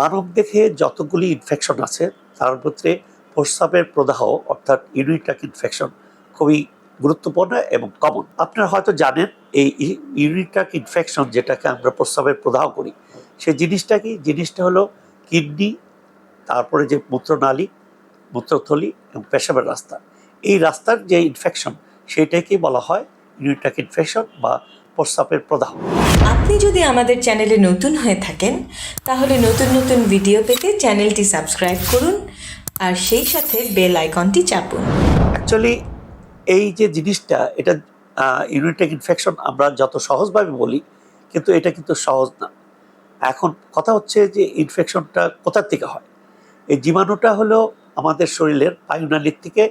মানব দেখে যতগুলি ইনফেকশন আছে, তার মধ্যে প্রস্রাবের প্রদাহ, অর্থাৎ ইউরিটাক ইনফেকশন খুবই গুরুত্বপূর্ণ এবং কমন আপনারা হয়তো জানেন, এই ইউরিটাক ইনফেকশন যেটাকে আমরা প্রস্রাবের প্রদাহ করি, সেই জিনিসটা কি? জিনিসটা হলো কিডনি, তারপরে যে মূত্রনালী, মূত্রথলি এবং পেশাবের রাস্তা। এই রাস্তার যে ইনফেকশন সেটাকেই বলা হয় ইউরিটাক ইনফেকশন বা প্রস্রাবের প্রদাহ আপনি যদি আমাদের চ্যানেলে নতুন হয়ে থাকেন তাহলে নতুন নতুন ভিডিও পেতে চ্যানেলটি সাবস্ক্রাইব করুন আর সেই সাথে বেল আইকনটি চাপুন। অ্যাকচুয়ালি এই যে জিনিসটা এটা ইউরিটাক ইনফেকশন আমরা যত সহজভাবে বলি কিন্তু এটা কিন্তু সহজ না। এখন কথা হচ্ছে যে ইনফেকশনটা কোথার থেকে হয়? এই জীবাণুটা হলো আমাদের শরীরের পায়ুনালির থেকে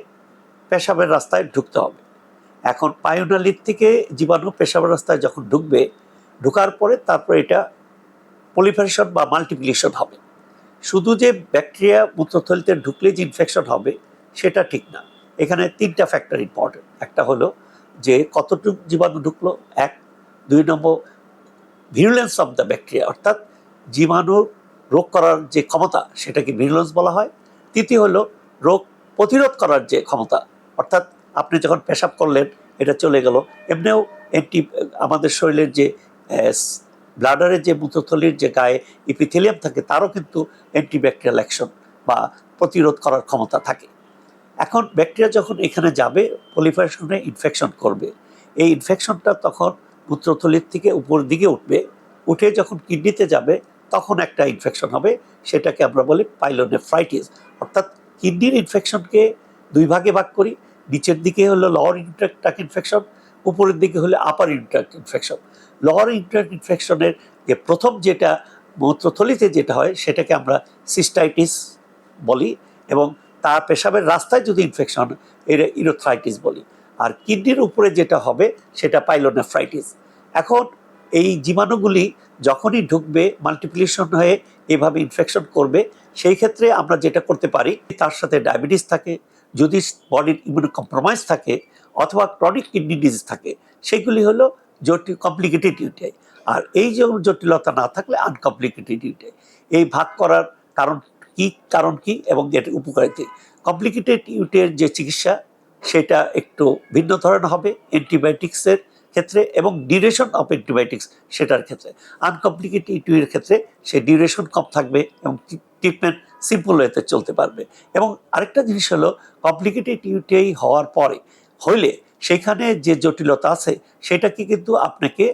পেশাবের রাস্তায় ঢুকতে হবে। এখন পায়ুনালির থেকে জীবাণু পেশাবের রাস্তায় যখন ঢুকবে, ঢোকার পরে তারপরে এটা পলিফারেশন বা মাল্টিপ্লিকেশন হবে। শুধু যে ব্যাকটেরিয়া মূত্রথলিতে ঢুকলে যে ইনফেকশন হবে, সেটা ঠিক না। এখানে তিনটা ফ্যাক্টর ইম্পর্টেন্ট একটা হলো যে কতটুকু জীবাণু ঢুকলো, এক। দুই নম্বর ভিরুলেন্স অফ দ্য ব্যাকটেরিয়া অর্থাৎ জীবাণু রোগ করার যে ক্ষমতা, সেটাকে ভিরুলেন্স বলা হয়। তৃতীয় হলো রোগ প্রতিরোধ করার যে ক্ষমতা, অর্থাৎ আপনি যখন পেশাব করলেন, এটা চলে গেল। এমনিও অ্যান্টি আমাদের শরীরের যে ব্লাডারের যে মূত্রথলির যে গায়ে ইপিথেলিয়াম থাকে, তারও কিন্তু অ্যান্টিব্যাকটেরিয়াল অ্যাকশন বা প্রতিরোধ করার ক্ষমতা থাকে। এখন ব্যাকটেরিয়া যখন এখানে যাবে পলিফারেশনে ইনফেকশন করবে। এই ইনফেকশনটা তখন মূত্রথলির থেকে উপরের দিকে উঠবে। উঠে যখন কিডনিতে যাবে, তখন একটা ইনফেকশন হবে। সেটাকে আমরা বলি পাইলোনেফ্রাইটিস অর্থাৎ কিডনির ইনফেকশনকে দুই ভাগে ভাগ করি। নিচের দিকে হলো লওয়ার ইন্ট্রাক্টাক ইনফেকশন উপরের দিকে হলো আপার ইন্ট্রাক্ট ইনফেকশন লওয়ার ইন্ট্রাক্ট ইনফেকশনের যে প্রথম যেটা মূত্রথলিতে যেটা হয়, সেটাকে আমরা সিস্টাইটিস বলি এবং তার পেশাবের রাস্তায় যদি ইনফেকশন এটা ইরোথ্রাইটিস বলি। আর কিডনির উপরে যেটা হবে, সেটা পাইলোনেফ্রাইটিস এখন এই জীবাণুগুলি যখনই ঢুকবে মাল্টিপ্লিকেশন হয়ে এভাবে ইনফেকশন করবে, সেই ক্ষেত্রে আমরা যেটা করতে পারি, তার সাথে ডায়াবেটিস থাকে যদি বডির ইমিউনো কম্প্রোমাইজ থাকে অথবা ক্রনিক কিডনি ডিজিজ থাকে, সেগুলি হলো জটিল কমপ্লিকেটেড ইউটিআই আর এই যে জটিলতা না থাকলে আনকমপ্লিকেটেড ইউটিআই এই ভাগ করার কারণ কি কারণ কি এবং এর উপকারিতা কমপ্লিকেটেড ইউটিআইয়ের যে চিকিৎসা, সেটা একটু ভিন্ন ধরনের হবে অ্যান্টিবায়োটিক্সের ক্ষেত্রে এবং ডিউরেশন অফ অ্যান্টিবায়োটিক্স সেটার ক্ষেত্রে। আনকমপ্লিকেটেড ইউটিআইয়ের ক্ষেত্রে সে ডিউরেশন কম থাকবে এবং ট্রিটমেন্ট সিম্পল ওয়েতে চলতে পারবে। এবং আরেকটা জিনিস হলো কমপ্লিকেটেড ইউটিআই হওয়ার পরে হইলে সেখানে যে জটিলতা আছে, সেটাকে কিন্তু আপনাকে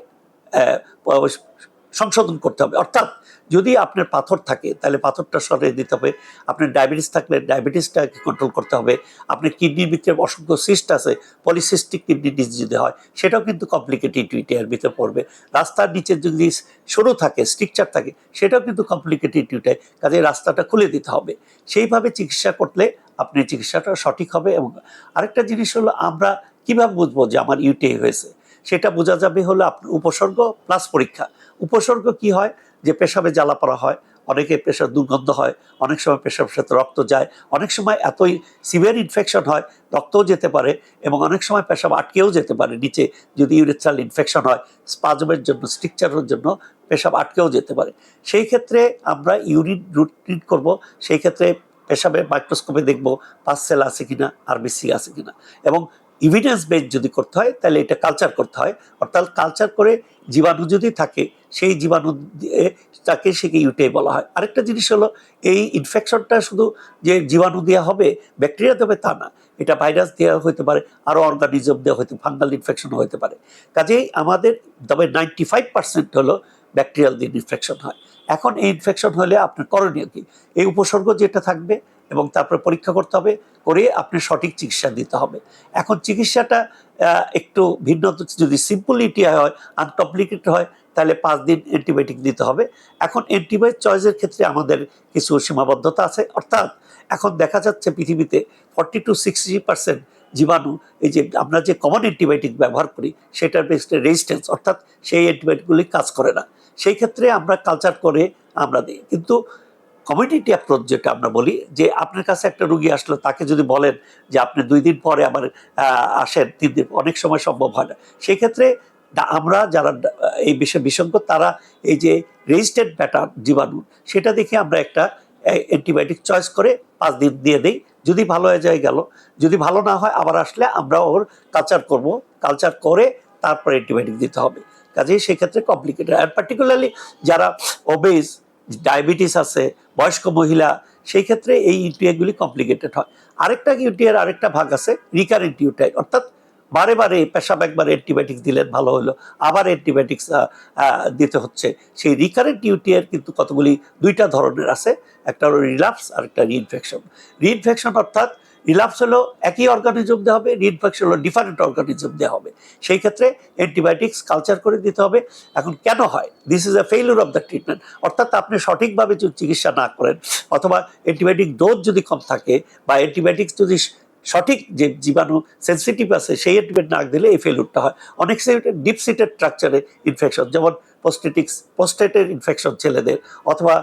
সংশোধন করতে হবে। অর্থাৎ যদি আপনার পাথর থাকে, তাহলে পাথরটা সরিয়ে দিতে হবে। আপনার ডায়াবেটিস থাকলে ডায়াবেটিসটাকে কন্ট্রোল করতে হবে। আপনার কিডনির ভিতরে অসংখ্য সিস্ট আছে পলিসিস্টিক কিডনি ডিজিজ যদি হয়, সেটাও কিন্তু কমপ্লিকেটেড ইউটিআইয়ের ভিতরে পড়বে। রাস্তার নিচে যদি সরু থাকে স্ট্রিকচার থাকে, সেটাও কিন্তু কমপ্লিকেটেড ইউটিআই কাজে রাস্তাটা খুলে দিতে হবে। সেইভাবে চিকিৎসা করলে আপনি চিকিৎসাটা সঠিক হবে এবং আরেকটা জিনিস হলো, আমরা কীভাবে বুঝব যে আমার ইউটিআই হয়েছে? সেটা বোঝা যাবে হলো আপনার উপসর্গ প্লাস পরীক্ষা। উপসর্গ কি হয়? যে পেশাবে জ্বালা পড়া হয়, অনেকে পেশার দুর্গন্ধ হয়, অনেক সময় পেশাবের সাথে রক্ত যায়, অনেক সময় এতই সিভিয়ার ইনফেকশন হয়, রক্তও যেতে পারে এবং অনেক সময় পেশাব আটকেও যেতে পারে নিচে যদি ইউরেথ্রাল ইনফেকশন হয় স্পাজমের জন্য স্ট্রিকচারের জন্য পেশাব আটকেও যেতে পারে। সেই ক্ষেত্রে আমরা ইউরিন রুটিন করব, সেই ক্ষেত্রে পেশাবে মাইক্রোস্কোপে দেখব পাঁচ সেল আছে কিনা আরবিসি আছে কিনা এবং ইভিডেন্স বেস যদি করতে হয়, তাহলে এটা কালচার করতে হয়। অর্থাৎ কালচার করে জীবাণু যদি থাকে সেই জীবাণু দিয়ে তাকে সেকে ইউটিআই বলা হয়। আরেকটা জিনিস হলো, এই ইনফেকশনটা শুধু যে জীবাণু দেওয়া হবে ব্যাকটেরিয়া দেবে তা না, এটা ভাইরাস দেওয়া হতে পারে আরও অর্গানিজম দেওয়া হতে ফাঙ্গাল ইনফেকশন হতে পারে। কাজেই আমাদের, তবে নাইনটি ফাইভ পার্সেন্ট হলো ব্যাকটেরিয়াল দিয়ে ইনফেকশন হয়। এখন এই ইনফেকশন হলে আপনার করণীয় কি? এই উপসর্গ যেটা থাকবে এবং তারপরে পরীক্ষা করতে হবে, করে আপনি সঠিক চিকিৎসা দিতে হবে। এখন চিকিৎসাটা একটু ভিন্ন, যদি সিম্পল ইটিআই হয় আনকমপ্লিকেটেড হয় তাহলে পাঁচ দিন অ্যান্টিবায়োটিক দিতে হবে। এখন অ্যান্টিবায়োটিক চয়েসের ক্ষেত্রে আমাদের কিছু সীমাবদ্ধতা আছে। অর্থাৎ এখন দেখা যাচ্ছে পৃথিবীতে ফর্টি টু সিক্সটি পার্সেন্ট জীবাণু, এই যে আমরা যে কমন অ্যান্টিবায়োটিক ব্যবহার করি, সেটার বেসে রেজিস্ট্যান্স অর্থাৎ সেই অ্যান্টিবায়োটিকগুলি কাজ করে না। সেই ক্ষেত্রে আমরা কালচার করে আমরা দিই। কিন্তু কমিউনিটি অ্যাপ্রোচ যেটা আমরা বলি, যে আপনার কাছে একটা রুগী আসলো, তাকে যদি বলেন যে আপনি দুই দিন পরে আবার আসেন, তিন দিন, অনেক সময় সম্ভব হয় না। সেই ক্ষেত্রে ডা- আমরা যারা, এই বিষয়ে বিশেষজ্ঞ, তারা এই যে রেজিস্টার্ড প্যাটার্ন জীবাণু, সেটা দেখে আমরা একটা অ্যান্টিবায়োটিক চয়েস করে পাঁচ দিন দিয়ে দিই। যদি ভালো হয়ে যায়, গেল। যদি ভালো না হয়, আবার আসলে আমরা ওর কালচার করব। কালচার করে তারপর অ্যান্টিবায়োটিক দিতে হবে। কাজেই সেক্ষেত্রে কমপ্লিকেটেড আর পার্টিকুলারলি যারা ওবেজ ডায়াবেটিস আছে, বয়স্ক মহিলা, সেই ক্ষেত্রে এই ইউটিআইগুলি কমপ্লিকেটেড হয়। আরেকটা ইউটিআইয়ের আরেকটা ভাগ আছে রিকারেন্ট ইউটিআই অর্থাৎ বারে বারে পেশাব একবার অ্যান্টিবায়োটিক দিলেন, ভালো হলো। আবার অ্যান্টিবায়োটিক্স দিতে হচ্ছে। সেই রিকারেন্ট ইউটিআইয়ের কিন্তু কতগুলি, দুইটা ধরনের আছে। একটা হলো রিলাপস আর একটা রিইনফেকশন রিইনফেকশন অর্থাৎ রিলাপস হলো একই অর্গানিজম দেওয়া হবে রিইনফেকশন হলো ডিফারেন্ট অর্গানিজম দেওয়া হবে। সেই ক্ষেত্রে অ্যান্টিবায়োটিক্স কালচার করে দিতে হবে। এখন কেন হয়? This is a failure of the treatment অর্থাৎ আপনি সঠিকভাবে যদি চিকিৎসা না করেন, অথবা অ্যান্টিবায়োটিক ডোজ যদি কম থাকে, বা অ্যান্টিবায়োটিক্স যদি সঠিক যে জীবাণু সেন্সিটিভ আছে, সেই অ্যান্টিবায়োটিক না দিলে এই ফেলুরটা হয়। অনেক ডিপ সিটেড স্ট্রাকচারে ইনফেকশন যেমন পোস্টেটিক্স পোস্টেটের ইনফেকশন ছেলেদের অথবা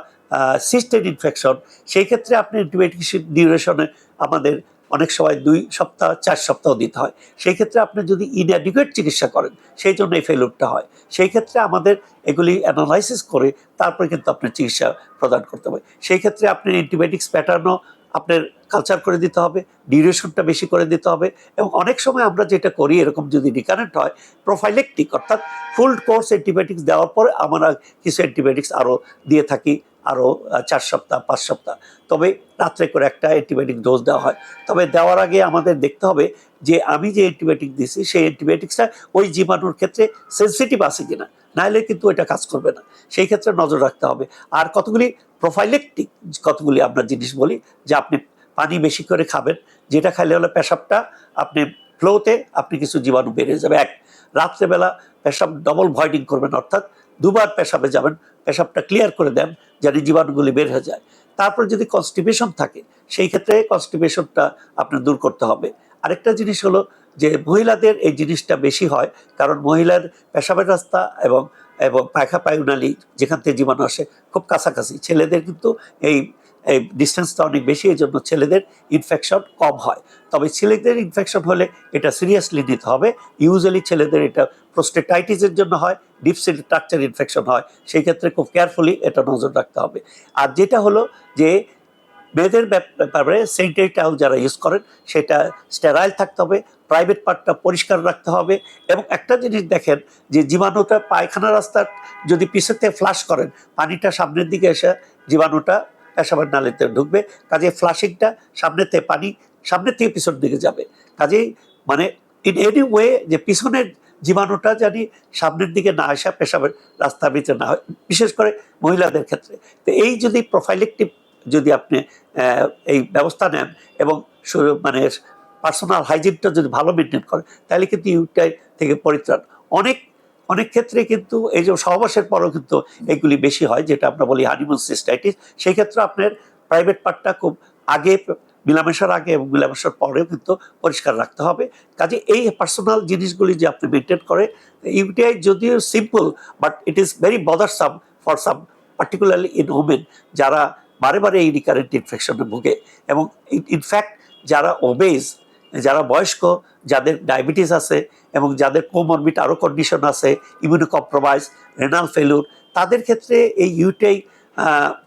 সিস্টেড ইনফেকশন সেই ক্ষেত্রে আপনি অ্যান্টিবায়োটিক ডিউরেশনে আমাদের অনেক সময় দুই সপ্তাহ, চার সপ্তাহ দিতে হয়। সেই ক্ষেত্রে আপনি যদি ইনঅ্যাডিকুয়েট চিকিৎসা করেন, সেই জন্য এই ফেলুরটা হয়। সেই ক্ষেত্রে আমাদের এগুলি অ্যানালাইসিস করে তারপরে কিন্তু আপনার চিকিৎসা প্রদান করতে হবে সেই ক্ষেত্রে আপনি অ্যান্টিবায়োটিক্স প্যাটার্নও আপনার কালচার করে দিতে হবে ডিউরেশনটা বেশি করে দিতে হবে এবং অনেক সময় আমরা যেটা করি, এরকম যদি রিকারেন্ট হয় প্রোফাইলেকটিক অর্থাৎ ফুল কোর্স অ্যান্টিবায়োটিক্স দেওয়ার পরে আমরা কিছু অ্যান্টিবায়োটিক্স আরও দিয়ে থাকি আরও চার সপ্তাহ, পাঁচ সপ্তাহ। তবে রাত্রে করে একটা অ্যান্টিবায়োটিক ডোজ দেওয়া হয়। তবে দেওয়ার আগে আমাদের দেখতে হবে যে আমি যে অ্যান্টিবায়োটিক দিছি, সেই অ্যান্টিবায়োটিক্সটা ওই জীবাণুর ক্ষেত্রে সেন্সিটিভ আছে কিনা। নাহলে কিন্তু এটা কাজ করবে না। সেই ক্ষেত্রে নজর রাখতে হবে। আর কতগুলি প্রোফাইলেকটিক কতগুলি আমরা জিনিস বলি, যে আপনি পানি বেশি করে খাবেন, যেটা খাইলে হলে পেশাবটা আপনি ফ্লোতে আপনি কিছু জীবাণু বেড়ে যাবে। এক, রাত্রেবেলা পেশাব ডবল ভয়েডিং করবেন, অর্থাৎ দুবার পেশাবে যাবেন, পেশাবটা ক্লিয়ার করে দেন যাতে জীবাণুগুলি বের হয়ে যায়। তারপর যদি কনস্টিপেশন থাকে, সেই ক্ষেত্রে কনস্টিপেশনটা আপনার দূর করতে হবে। আরেকটা জিনিস হলো যে মহিলাদের এই জিনিসটা বেশি হয়, কারণ মহিলার পেশাবের রাস্তা এবং এবং পায়খা পায়ুনালি যেখান থেকে জীবাণু আসে, খুব কাছাকাছি। ছেলেদের কিন্তু এই এই ডিস্টেন্সটা অনেক বেশি, এই জন্য ছেলেদের ইনফেকশন কম হয়। তবে ছেলেদের ইনফেকশন হলে এটা সিরিয়াসলি নিতে হবে। ইউজুয়ালি ছেলেদের এটা প্রোস্টেটাইটিসের জন্য হয় ডিপসিল স্ট্রাকচার ইনফেকশন হয়। সেই ক্ষেত্রে খুব কেয়ারফুলি এটা নজর রাখতে হবে। আর যেটা হলো যে মেয়েদের ব্যাপ- ব্যাপারে স্যানিটারি টাউল যারা ইউজ করেন, সেটা স্টেরাইল থাকতে হবে প্রাইভেট পার্টটা পরিষ্কার রাখতে হবে এবং একটা জিনিস দেখেন যে জীবাণুটা পায়খানা রাস্তা যদি থেকে ফ্লাশ করেন, পানিটা সামনের দিকে এসে জীবাণুটা পেশাবের নালিতে ঢুকবে। কাজে ফ্লাশিংটা সামনের থেকে পানি সামনের থেকে পিছন দিকে যাবে। কাজেই মানে ইন এনি ওয়ে যে পিছনের জীবাণুটা জানি সামনের দিকে না আসা পেশাবের রাস্তার ভিতরে না হয়, বিশেষ করে মহিলাদের ক্ষেত্রে। তো এই যদি প্রোফাইলেকটিভ যদি আপনি এই ব্যবস্থা নেন এবং মানে পার্সোনাল হাইজিনটা যদি ভালো মেনটেন করেন, তাহলে কিন্তু ইউটাই থেকে পরিত্রাণ। অনেক অনেক ক্ষেত্রে কিন্তু এই যে সহবাসের পরও কিন্তু এগুলি বেশি হয়, যেটা আমরা বলি হানিমুন সিস্টাইটিস সেই ক্ষেত্রে আপনার প্রাইভেট পার্টটা খুব আগে মিলামেশার আগে এবং মিলামেশার পরেও কিন্তু পরিষ্কার রাখতে হবে। কাজে এই পার্সোনাল জিনিসগুলি যে আপনি মেনটেন করে ইউটিআই যদিও simple but it is very bothersome for some particularly in women যারা বারে বারে এই রিকারেন্ট ইনফেকশনে ভুগে। এবং ইনফ্যাক্ট যারা ওবেজ যারা বয়স্ক, যাদের ডায়াবেটিস আছে এবং যাদের কোমরবিট আরও কন্ডিশন আছে ইমিউনো কম্প্রোমাইজ রেনাল ফেলুর তাদের ক্ষেত্রে এই ইউটাই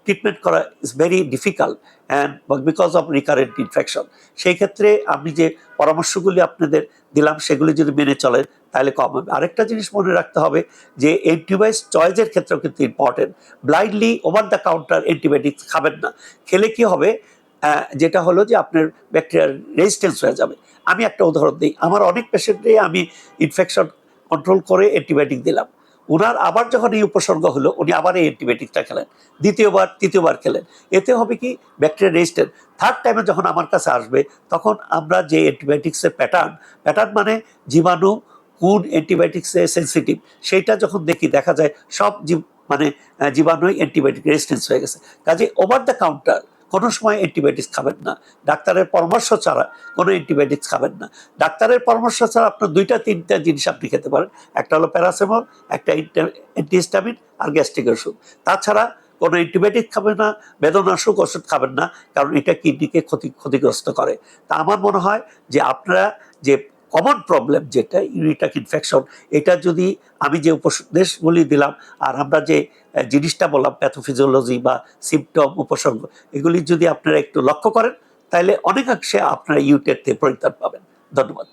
ট্রিটমেন্ট করা is very difficult and because of recurrent infection সেই ক্ষেত্রে আমি যে পরামর্শগুলি আপনাদের দিলাম, সেগুলি যদি মেনে চলেন, তাহলে কম হবে। আরেকটা জিনিস মনে রাখতে হবে যে অ্যান্টিবায়োটিক্স চয়েসের ক্ষেত্রেও কিন্তু important blindly over the counter antibiotics খাবেন না। খেলে কি হবে? যেটা হলো যে আপনার ব্যাকটেরিয়ার রেজিস্ট্যান্স হয়ে যাবে। আমি একটা উদাহরণ দিই। আমার অনেক পেশেন্টে আমি ইনফেকশন কন্ট্রোল করে অ্যান্টিবায়োটিক দিলাম। ওনার আবার যখন এই উপসর্গ হলো উনি আবার এই অ্যান্টিবায়োটিকটা খেলেন। দ্বিতীয়বার তৃতীয়বার খেলেন। এতে হবে কি? ব্যাকটেরিয়া রেজিস্ট্যান্ট থার্ড টাইমে যখন আমার কাছে আসবে তখন আমরা যে অ্যান্টিবায়োটিক্সের প্যাটার্ন প্যাটার্ন মানে জীবাণু কোন অ্যান্টিবায়োটিক্সে সেন্সিটিভ সেইটা যখন দেখি দেখা যায় সব জীব মানে আহ, জীবাণুই অ্যান্টিবায়োটিক রেজিস্ট্যান্স হয়ে গেছে। কাজে ওভার দ্য কাউন্টার কোনো সময় অ্যান্টিবায়োটিক্স খাবেন না। ডাক্তারের পরামর্শ ছাড়া কোনো অ্যান্টিবায়োটিক্স খাবেন না। ডাক্তারের পরামর্শ ছাড়া আপনার দুইটা, তিনটা জিনিস আপনি খেতে পারেন। একটা হলো প্যারাসিটামল একটা অ্যান্টিহিস্টামিন আর গ্যাস্ট্রিক ওষুধ। তাছাড়া কোনো অ্যান্টিবায়োটিক খাবেন না, বেদনাশক ওষুধ খাবেন না, কারণ এটা কিডনিকে ক্ষতি ক্ষতিগ্রস্ত করে। তা আমার মনে হয় যে আপনারা যে কমন প্রবলেম যেটা ইউরিটাক ইনফেকশন এটা যদি আমি যে উপদেশগুলি দিলাম আর আমরা যে জিনিসটা বললাম প্যাথোফিজিওলজি বা সিমটম উপসর্গ, এগুলি যদি আপনারা একটু লক্ষ্য করেন, তাহলে অনেকাংশে আপনারা ইউটের থেকে পরিত্রাণ পাবেন। ধন্যবাদ।